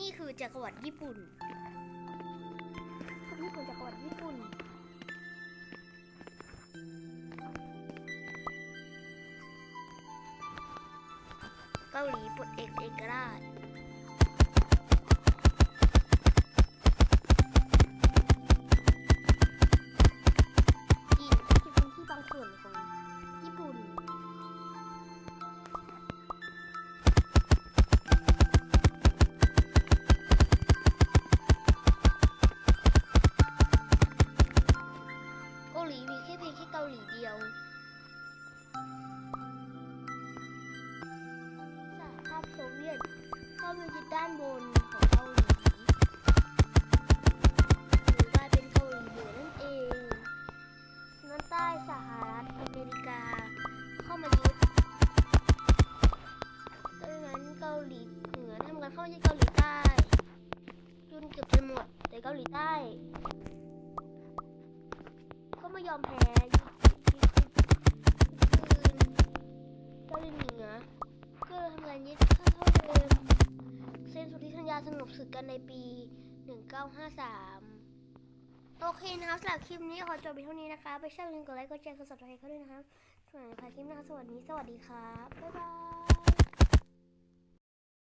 นี่คือจักรวรรดิญี่ปุ่นนี่คือจักรวรรดิญี่ปุ่น เกาหลีปลดเอกเอกราช หลีมีแค่เพียงแค่เกาหลีเดียวสหภาพโซเวียตเข้าไปยึดด้านบนของเกาหลีหรือกลายเป็นเกาหลีเหนือนั่นเองด้นใต้สหรัฐอเมริกา เข้ามายึดดังนั้นเกาหลีเหนือทำการเข้ามายึดเกาหลีใต้จนเกือบจะหมดแต่เกาหลีใต้ ยอมแพ้ยึดยึดยึดคืนเกาหลีเหนือก็เลยทำการยึดเข้าเท่าเดิมเซ็นสนธิสัญญาสงบศึกกันในปี 1953 โอเคนะครับสำหรับคลิปนี้ขอจบไปเท่านี้นะคะ ไปชอบอย่าลืมกดไลค์กดแชร์กด subscribe เขาด้วยนะครับส่วนในภายคลิปหน้าสวัสดี สวัสดีครับ บ๊ายบาย